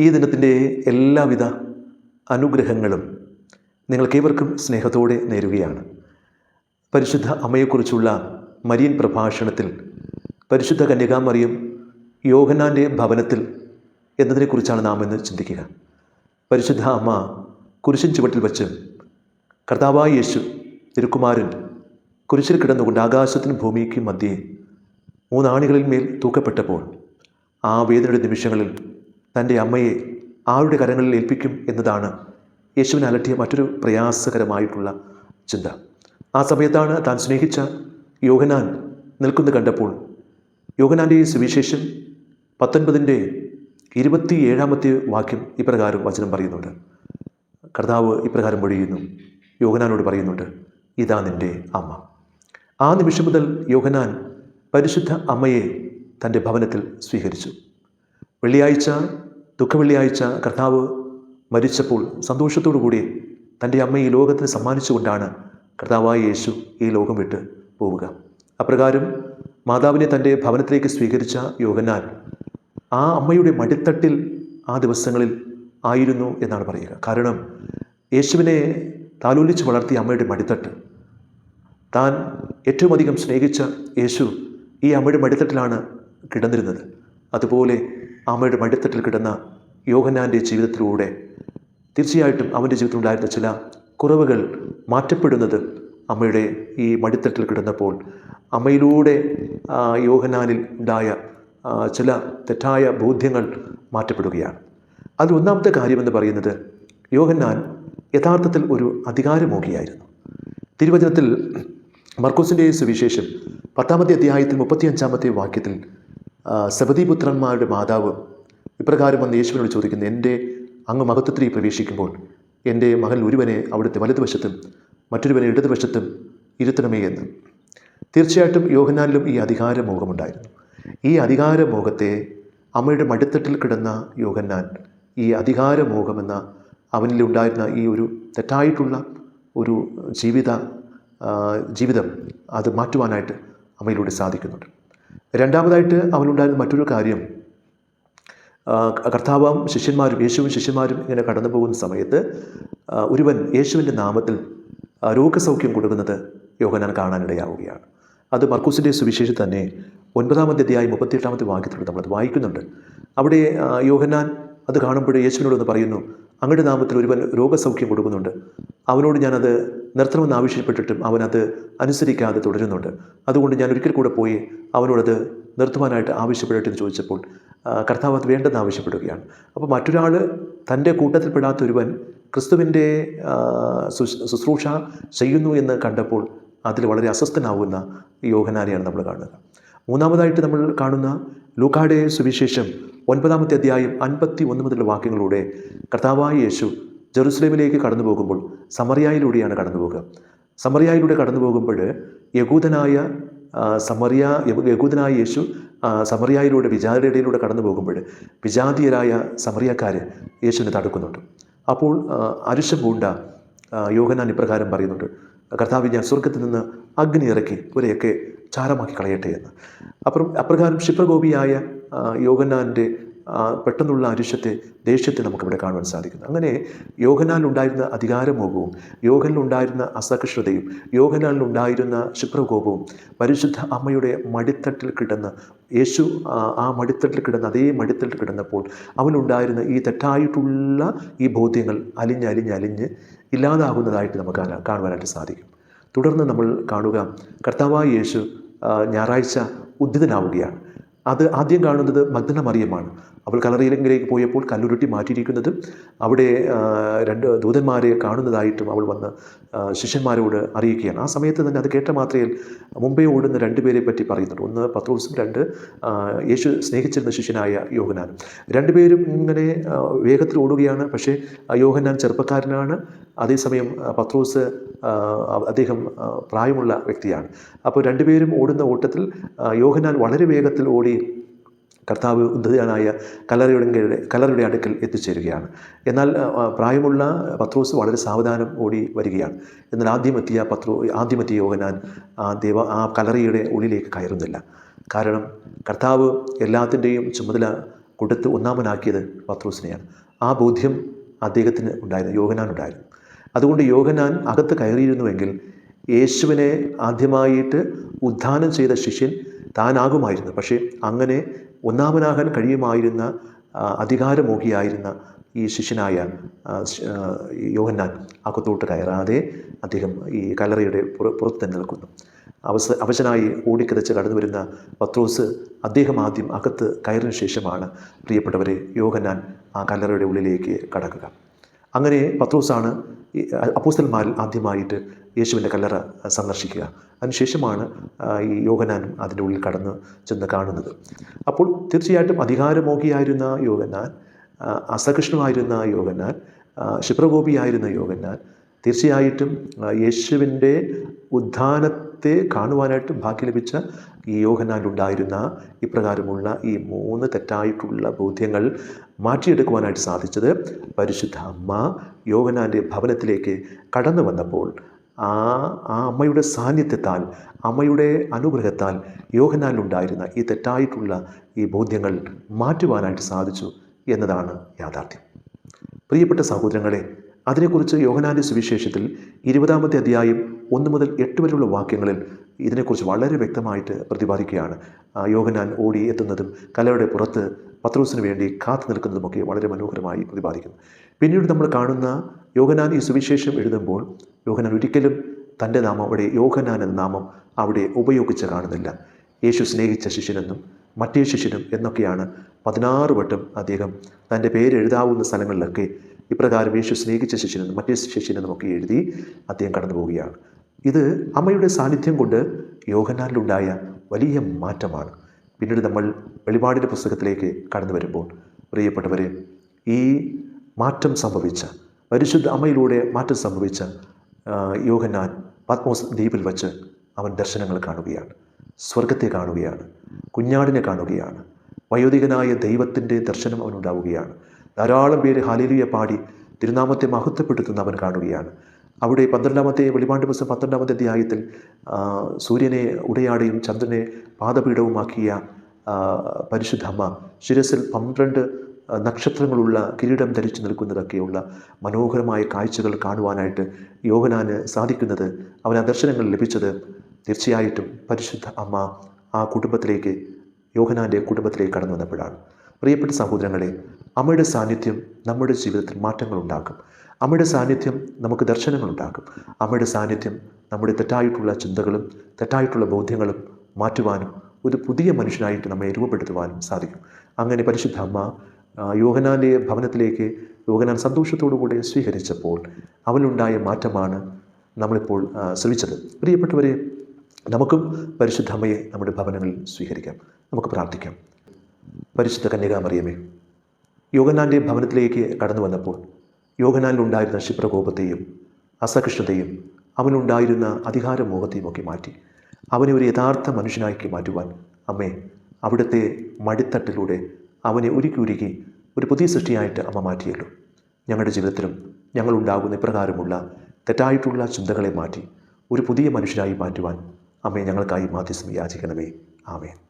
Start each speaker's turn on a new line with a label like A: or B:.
A: ഈ ദിനത്തിന്റെ എല്ലാവിധ അനുഗ്രഹങ്ങളും നിങ്ങൾക്കേവർക്കും സ്നേഹത്തോടെ നേരുകയാണ്. പരിശുദ്ധ അമ്മയെക്കുറിച്ചുള്ള മരിയൻ പ്രഭാഷണത്തിൽ പരിശുദ്ധ കന്യകാമറിയം യോഹനാന്റെ ഭവനത്തിൽ എന്നതിനെക്കുറിച്ചാണ് നാം ഇന്ന് ചിന്തിക്കുക. പരിശുദ്ധ അമ്മ കുരിശിൻ ചുവട്ടിൽ വച്ച് കർത്താവായ യേശു തിരുക്കുമാരൻ കുരിശിൽ കിടന്നുകൊണ്ട് ആകാശത്തിനും ഭൂമിക്കും മധ്യേ മൂന്നാണികളിൽ മേൽ തൂക്കപ്പെട്ടപ്പോൾ ആ വേദനയുടെ നിമിഷങ്ങളിൽ തന്റെ അമ്മയെ ആരുടെ കരങ്ങളിൽ ഏൽപ്പിക്കും എന്നതാണ് യേശുവിനെ അലട്ടിയ മറ്റൊരു പ്രയാസകരമായിട്ടുള്ള ചിന്ത. ആ സമയത്താണ് താൻ സ്നേഹിച്ച യോഹനാൻ നിൽക്കുന്നത് കണ്ടപ്പോൾ യോഹനാന്റെ സുവിശേഷം പത്തൊൻപതിന്റെ ഇരുപത്തി ഏഴാമത്തെ വാക്യം ഇപ്രകാരം വചനം പറയുന്നുണ്ട്. കർത്താവ് ഇപ്രകാരം ഒഴിയുന്നു യോഹനാനോട് പറയുന്നുണ്ട് ഇതാ നിന്റെ അമ്മ. ആ നിമിഷം മുതൽ യോഹനാൻ പരിശുദ്ധ അമ്മയെ തന്റെ ഭവനത്തിൽ സ്വീകരിച്ചു. വെള്ളിയാഴ്ച ദുഃഖവെള്ളിയാഴ്ച കർത്താവ് മരിച്ചപ്പോൾ സന്തോഷത്തോടു കൂടി തന്റെ അമ്മ ഈ ലോകത്തിന് സമ്മാനിച്ചുകൊണ്ടാണ് കർത്താവായ യേശു ഈ ലോകം വിട്ട് പോവുക. അപ്രകാരം മാതാവിനെ തന്റെ ഭവനത്തിലേക്ക് സ്വീകരിച്ച യോഗനാൽ ആ അമ്മയുടെ മടിത്തട്ടിൽ ആ ദിവസങ്ങളിൽ ആയിരുന്നു എന്നാണ് പറയുക. കാരണം യേശുവിനെ താലോലിച്ച് വളർത്തിയ അമ്മയുടെ മടിത്തട്ട് താൻ ഏറ്റവും അധികം സ്നേഹിച്ച യേശു ഈ അമ്മയുടെ മടിത്തട്ടിലാണ് കിടന്നിരുന്നത്. അതുപോലെ അമ്മയുടെ മടിത്തട്ടിൽ കിടന്ന യോഹനാന്റെ ജീവിതത്തിലൂടെ തീർച്ചയായിട്ടും അവന്റെ ജീവിതത്തിലുണ്ടായിരുന്ന ചില കുറവുകൾ മാറ്റപ്പെടുന്നത് അമ്മയുടെ ഈ മടിത്തട്ടിൽ കിടന്നപ്പോൾ. അമ്മയിലൂടെ യോഹനാനിൽ ഉണ്ടായ ചില തെറ്റായ ബോധ്യങ്ങൾ മാറ്റപ്പെടുകയാണ്. അതിൽ ഒന്നാമത്തെ കാര്യമെന്ന് പറയുന്നത് യോഹന്നാൻ യഥാർത്ഥത്തിൽ ഒരു അധികാരമോഹിയായിരുന്നു. തിരുവചനത്തിൽ മർക്കോസിന്റെ സുവിശേഷം പത്താമത്തെ അധ്യായത്തിൽ മുപ്പത്തിയഞ്ചാമത്തെ വാക്യത്തിൽ സബദീപുത്രന്മാരുടെ മാതാവ് ഇപ്രകാരം വന്ന് യേശുവിനോട് ചോദിക്കുന്നു എന്റെ അങ്ങ് മഹത്വത്തിൽ പ്രവേശിക്കുമ്പോൾ എന്റെ മകൻ ഒരുവനെ അവിടുത്തെ വലതുവശത്തും മറ്റൊരുവനെ ഇടതുവശത്തും ഇരുത്തണമേ എന്ന്. തീർച്ചയായിട്ടും യോഹന്നാനിലും ഈ അധികാരമോഹമുണ്ടായിരുന്നു. ഈ അധികാരമോഹത്തെ അമ്മയുടെ മടിത്തട്ടിൽ കിടന്ന യോഹന്നാൻ ഈ അധികാരമോഹമെന്ന അവനിലുണ്ടായിരുന്ന ഈ ഒരു തെറ്റായിട്ടുള്ള ഒരു ജീവിത ജീവിതം അത് മാറ്റുവാനായിട്ട് അമ്മയിലൂടെ സാധിക്കുന്നുണ്ട്. രണ്ടാമതായിട്ട് അവനുണ്ടായിരുന്ന മറ്റൊരു കാര്യം കർത്താവും ശിഷ്യന്മാരും യേശുവും ശിഷ്യന്മാരും ഇങ്ങനെ കടന്നു പോകുന്ന സമയത്ത് ഒരുവൻ യേശുവിന്റെ നാമത്തിൽ രോഗസൗഖ്യം കൊടുക്കുന്നത് യോഹനാൻ കാണാനിടയാവുകയാണ്. അത് മർക്കൂസിന്റെ സുവിശേഷം തന്നെ ഒൻപതാമത്തെ അധ്യായം മുപ്പത്തിയെട്ടാമത്തെ വാക്യത്തിലൂടെ നമ്മളത് വായിക്കുന്നുണ്ട്. അവിടെ യോഹനാൻ അത് കാണുമ്പോൾ യേശുവിനോടൊന്ന് പറയുന്നു അങ്ങയുടെ നാമത്തിൽ ഒരുവൻ രോഗസൗഖ്യം കൊടുക്കുന്നുണ്ട്. അവനോട് ഞാനത് നിർത്തണമെന്ന് ആവശ്യപ്പെട്ടിട്ടും അവനത് അനുസരിക്കാതെ തുടരുന്നുണ്ട്. അതുകൊണ്ട് ഞാൻ ഒരിക്കൽ കൂടെ പോയി അവനോടത് നിർത്തുവാനായിട്ട് ആവശ്യപ്പെടട്ടെ എന്ന് ചോദിച്ചപ്പോൾ കർത്താവ് അത് വേണ്ടെന്ന് ആവശ്യപ്പെടുകയാണ്. അപ്പോൾ മറ്റൊരാൾ തന്റെ കൂട്ടത്തിൽപ്പെടാത്ത ഒരുവൻ ക്രിസ്തുവിന്റെ ശുശ്രൂഷ ചെയ്യുന്നു എന്ന് കണ്ടപ്പോൾ അതിൽ വളരെ അസ്വസ്ഥനാവുന്ന യോഹനാനെയാണ് നമ്മൾ കാണുന്നത്. മൂന്നാമതായിട്ട് നമ്മൾ കാണുന്ന ലൂക്കാടെ സുവിശേഷം ഒൻപതാമത്തെ അധ്യായം അൻപത്തി ഒന്ന് മുതലുള്ള വാക്യങ്ങളിലൂടെ കർത്താവായ യേശു ജെറുസലേമിലേക്ക് കടന്നു പോകുമ്പോൾ സമറിയായിലൂടെയാണ് കടന്നു പോകുക സമറിയായിലൂടെ കടന്നു പോകുമ്പോൾ യകൂദനായ സമറിയ യകൂദനായ യേശു സമറിയായിലൂടെ സമറിയായിലൂടെ ഇടയിലൂടെ കടന്നു പോകുമ്പോൾ വിജാതീയരായ സമറിയക്കാർ യേശുവിനെ തടുക്കുന്നുണ്ട്. അപ്പോൾ അരിശം പൂണ്ട യോഗനാൻ ഇപ്രകാരം പറയുന്നുണ്ട്. കർത്താവ് ഞാൻ സ്വർഗത്തിൽ നിന്ന് അഗ്നി ഇറക്കി ഇവരെയൊക്കെ ചാരമാക്കി കളയട്ടെ എന്ന്. അപ്പുറം അപ്രകാരം ക്ഷിപ്രകോപിയായ യോഗനാന്റെ പെട്ടെന്നുള്ള അരിശത്തെ ദേഷ്യത്തെ നമുക്കിവിടെ കാണുവാൻ സാധിക്കുന്നു. അങ്ങനെ യോഗനാലുണ്ടായിരുന്ന അധികാരമോഹവും യോഗനിലുണ്ടായിരുന്ന അസഹിഷ്ണുതയും യോഗനാലിലുണ്ടായിരുന്ന ക്ഷിപ്രകോപവും പരിശുദ്ധ അമ്മയുടെ മടിത്തട്ടിൽ കിടന്ന് യേശു ആ മടിത്തട്ടിൽ കിടന്ന് അതേ മടിത്തട്ടിൽ കിടന്നപ്പോൾ അവനുണ്ടായിരുന്ന ഈ തെറ്റായിട്ടുള്ള ഈ ബോധ്യങ്ങൾ അലിഞ്ഞ് അലിഞ്ഞ് അലിഞ്ഞ് ഇല്ലാതാകുന്നതായിട്ട് നമുക്ക് കാണുവാനായിട്ട് സാധിക്കും. തുടർന്ന് നമ്മൾ കാണുക കർത്താവായ യേശു ഞായറാഴ്ച ഉദ്ധിതനാവുകയാണ് അത് ആദ്യം കാണുന്നത് മഗ്ദല മറിയമാണ്. അവൾ കളറിയിലെങ്കിലേക്ക് പോയപ്പോൾ കല്ലുരുട്ടി മാറ്റിയിരിക്കുന്നതും അവിടെ രണ്ട് ദൂതന്മാരെ കാണുന്നതായിട്ടും അവൾ വന്ന് ശിഷ്യന്മാരോട് അറിയിക്കുകയാണ്. ആ സമയത്ത് തന്നെ അത് കേട്ട മാത്രയിൽ മുമ്പേ ഓടുന്ന രണ്ടുപേരെ പറ്റി പറയുന്നുണ്ട്. ഒന്ന് പത്രോസും രണ്ട് യേശു സ്നേഹിച്ചിരുന്ന ശിഷ്യനായ യോഹനാൻ രണ്ടുപേരും ഇങ്ങനെ വേഗത്തിൽ ഓടുകയാണ്. പക്ഷേ യോഹനാൻ ചെറുപ്പക്കാരനാണ്. അതേസമയം പത്രോസ് അദ്ദേഹം പ്രായമുള്ള വ്യക്തിയാണ്. അപ്പോൾ രണ്ടുപേരും ഓടുന്ന ഓട്ടത്തിൽ യോഹനാൽ വളരെ വേഗത്തിൽ ഓടി കർത്താവ് ഉദ്ധതനായ കലറയുടെ കലറയുടെ അടുക്കൽ എത്തിച്ചേരുകയാണ്. എന്നാൽ പ്രായമുള്ള പത്രോസ് വളരെ സാവധാനം ഓടി വരികയാണ്. എന്നാൽ ആദ്യമെത്തിയ പത്രോ ആദ്യമെത്തിയ യോഗനാൻ ആ ദേവ ആ കലറയുടെ ഉള്ളിലേക്ക് കയറുന്നില്ല. കാരണം കർത്താവ് എല്ലാത്തിന്റെയും ചുമതല കൊടുത്ത് ഒന്നാമനാക്കിയത് പത്രോസിനെയാണ്. ആ ബോധ്യം അദ്ദേഹത്തിന് ഉണ്ടായിരുന്നു യോഹനാനുണ്ടായിരുന്നു അതുകൊണ്ട് യോഹനാൻ അകത്ത് കയറിയിരുന്നുവെങ്കിൽ യേശുവിനെ ആദ്യമായിട്ട് ഉദ്ധാനം ചെയ്ത ശിഷ്യൻ താനാകുമായിരുന്നു. പക്ഷേ അങ്ങനെ ഒന്നാമനാകാൻ കഴിയുമായിരുന്ന അധികാരമോഹിയായിരുന്ന ഈ ശിഷ്യനായ യോഹന്നാൻ അകത്തോട്ട് കയറാതെ അദ്ദേഹം ഈ കല്ലറയുടെ പുറ- പുറത്ത് തന്നെ നിൽക്കുന്നു. അവസ അവശനായി ഓടിക്കിതച്ച് കടന്നു വരുന്ന പത്രോസ് അദ്ദേഹം ആദ്യം അകത്ത് കയറിന് ശേഷമാണ്. പ്രിയപ്പെട്ടവരെ യോഹന്നാൻ ആ കല്ലറയുടെ ഉള്ളിലേക്ക് കടക്കുക. അങ്ങനെ പത്രോസാണ് അപ്പോസ്റ്റന്മാരിൽ ആദ്യമായിട്ട് യേശുവിന്റെ കല്ലറ സന്ദർശിക്കുക. അതിനുശേഷമാണ് ഈ യോഗനാനും അതിന്റെ ഉള്ളിൽ കടന്ന് ചെന്ന് കാണുന്നത്. അപ്പോൾ തീർച്ചയായിട്ടും അധികാരമോഹിയായിരുന്ന അസകൃഷ്ണമായിരുന്ന അസഹിഷ്ണുവായിരുന്ന യോഹന്നാൻ ആ, ക്ഷിപ്രകോപിയായിരുന്ന യോഹന്നാൻ തീർച്ചയായിട്ടും യേശുവിന്റെ ഉദ്ധാനത്തെ കാണുവാനായിട്ട് ഭാഗ്യം ലഭിച്ച ഈ യോഹനാലുണ്ടായിരുന്ന ഇപ്രകാരമുള്ള ഈ മൂന്ന് തെറ്റായിട്ടുള്ള ബോധ്യങ്ങൾ മാറ്റിയെടുക്കുവാനായിട്ട് സാധിച്ചത് പരിശുദ്ധ അമ്മ യോഹനാന്റെ ഭവനത്തിലേക്ക് കടന്നു വന്നപ്പോൾ ആ ആ അമ്മയുടെ സാന്നിധ്യത്താൽ അമ്മയുടെ അനുഗ്രഹത്താൽ യോഹനാലുണ്ടായിരുന്ന ഈ തെറ്റായിട്ടുള്ള ഈ ബോധ്യങ്ങൾ മാറ്റുവാനായിട്ട് സാധിച്ചു എന്നതാണ് യാഥാർത്ഥ്യം. പ്രിയപ്പെട്ട സഹോദരങ്ങളെ അതിനെക്കുറിച്ച് യോഹനാന്റെ സുവിശേഷത്തിൽ ഇരുപതാമത്തെ അധ്യായം ഒന്ന് മുതൽ എട്ട് വരെയുള്ള വാക്യങ്ങളിൽ ഇതിനെക്കുറിച്ച് വളരെ വ്യക്തമായിട്ട് പ്രതിപാദിക്കുകയാണ്. യോഹനാൻ ഓടി എത്തുന്നതും കലയുടെ പുറത്ത് പത്രോസിന് വേണ്ടി കാത്തു നിൽക്കുന്നതുമൊക്കെ വളരെ മനോഹരമായി പ്രതിപാദിക്കുന്നു. പിന്നീട് നമ്മൾ കാണുന്ന യോഹനാൻ ഈ സുവിശേഷം എഴുതുമ്പോൾ യോഹനാൻ ഒരിക്കലും തന്റെ നാമം അവിടെ യോഹനാൻ എന്ന നാമം അവിടെ ഉപയോഗിച്ച് കാണുന്നില്ല. യേശു സ്നേഹിച്ച ശിഷ്യനെന്നും മറ്റേ ശിഷ്യനും എന്നൊക്കെയാണ് പതിനാറ് വട്ടം അദ്ദേഹം തന്റെ പേര് എഴുതാവുന്ന സ്ഥലങ്ങളിലൊക്കെ ഇപ്രകാരം യേശു സ്നേഹിച്ച ശിഷ്യനെന്നും മറ്റേ ശിഷ്യനെന്നും ഒക്കെ എഴുതി അദ്ദേഹം കടന്നു പോവുകയാണ്. ഇത് അമ്മയുടെ സാന്നിധ്യം കൊണ്ട് യോഗനാലിലുണ്ടായ വലിയ മാറ്റമാണ്. പിന്നീട് നമ്മൾ വെളിപാടിന്റെ പുസ്തകത്തിലേക്ക് കടന്നു വരുമ്പോൾ പ്രിയപ്പെട്ടവരെ ഈ മാറ്റം സംഭവിച്ച പരിശുദ്ധ അമ്മയിലൂടെ മാറ്റം സംഭവിച്ച യോഹന്നാൻ പത്മോസ് ദ്വീപിൽ വച്ച് അവൻ ദർശനങ്ങൾ കാണുകയാണ്. സ്വർഗത്തെ കാണുകയാണ്. കുഞ്ഞാടിനെ കാണുകയാണ്. വയോധികനായ ദൈവത്തിന്റെ ദർശനം അവനുണ്ടാവുകയാണ്. ധാരാളം പേര് ഹാലിലിയ പാടി തിരുനാമത്തെ മഹത്വപ്പെടുത്തുന്ന അവൻ കാണുകയാണ്. അവിടെ പന്ത്രണ്ടാമത്തെ വെളിപാണ്ട് പുസ്തകം പന്ത്രണ്ടാമത്തെ അധ്യായത്തിൽ സൂര്യനെ ഉടയാടയും ചന്ദ്രനെ പാദപീഠവുമാക്കിയ പരിശുദ്ധമ്മ ശിരസിൽ പന്ത്രണ്ട് നക്ഷത്രങ്ങളുള്ള കിരീടം ധരിച്ചു നിൽക്കുന്നതൊക്കെയുള്ള മനോഹരമായ കാഴ്ചകൾ കാണുവാനായിട്ട് യോഹനാന് സാധിക്കുന്നത് അവൻ ആ ദർശനങ്ങൾ ലഭിച്ചത് തീർച്ചയായിട്ടും പരിശുദ്ധ അമ്മ ആ കുടുംബത്തിലേക്ക് യോഹനാന്റെ കുടുംബത്തിലേക്ക് കടന്നു വന്നപ്പോഴാണ്. പ്രിയപ്പെട്ട സഹോദരങ്ങളെ അമ്മയുടെ സാന്നിധ്യം നമ്മുടെ ജീവിതത്തിൽ മാറ്റങ്ങൾ ഉണ്ടാക്കും അമ്മയുടെ സാന്നിധ്യം നമുക്ക് ദർശനങ്ങൾ ഉണ്ടാക്കും അമ്മയുടെ സാന്നിധ്യം നമ്മുടെ തെറ്റായിട്ടുള്ള ചിന്തകളും തെറ്റായിട്ടുള്ള ബോധ്യങ്ങളും മാറ്റുവാനും ഒരു പുതിയ മനുഷ്യനായിട്ട് നമ്മെ രൂപപ്പെടുത്തുവാനും സാധിക്കും. അങ്ങനെ പരിശുദ്ധ അമ്മ യോഹനാന്റെ ഭവനത്തിലേക്ക് യോഹനാൻ സന്തോഷത്തോടുകൂടി സ്വീകരിച്ചപ്പോൾ അവനുണ്ടായ മാറ്റമാണ് നമ്മളിപ്പോൾ ശ്രമിച്ചത്. പ്രിയപ്പെട്ടവരെ നമുക്കും പരിശുദ്ധമ്മയെ നമ്മുടെ ഭവനങ്ങളിൽ സ്വീകരിക്കാം. നമുക്ക് പ്രാർത്ഥിക്കാം. പരിശുദ്ധ കന്യകാമറിയമേ യോഗനാന്റെ ഭവനത്തിലേക്ക് കടന്നു വന്നപ്പോൾ യോഗനാനിലുണ്ടായിരുന്ന ക്ഷിപ്രകോപത്തെയും അസഹിഷ്ണുതയും അവനുണ്ടായിരുന്ന അധികാരമോഹത്തെയും ഒക്കെ മാറ്റി അവനെ ഒരു യഥാർത്ഥ മനുഷ്യനാക്കി മാറ്റുവാൻ അമ്മേ അവിടുത്തെ മടിത്തട്ടിലൂടെ അവനെ ഉരുക്കി ഉരുക്കി ഒരു പുതിയ സൃഷ്ടിയായിട്ട് അമ്മ മാറ്റിയല്ലോ. ഞങ്ങളുടെ ജീവിതത്തിലും ഞങ്ങളുണ്ടാകുന്ന ഇപ്രകാരമുള്ള തെറ്റായിട്ടുള്ള ചിന്തകളെ മാറ്റി ഒരു പുതിയ മനുഷ്യനായി മാറ്റുവാൻ അമ്മയെ ഞങ്ങൾക്കായി മാധ്യസ്ഥം യാചിക്കണമേ. ആമേൻ.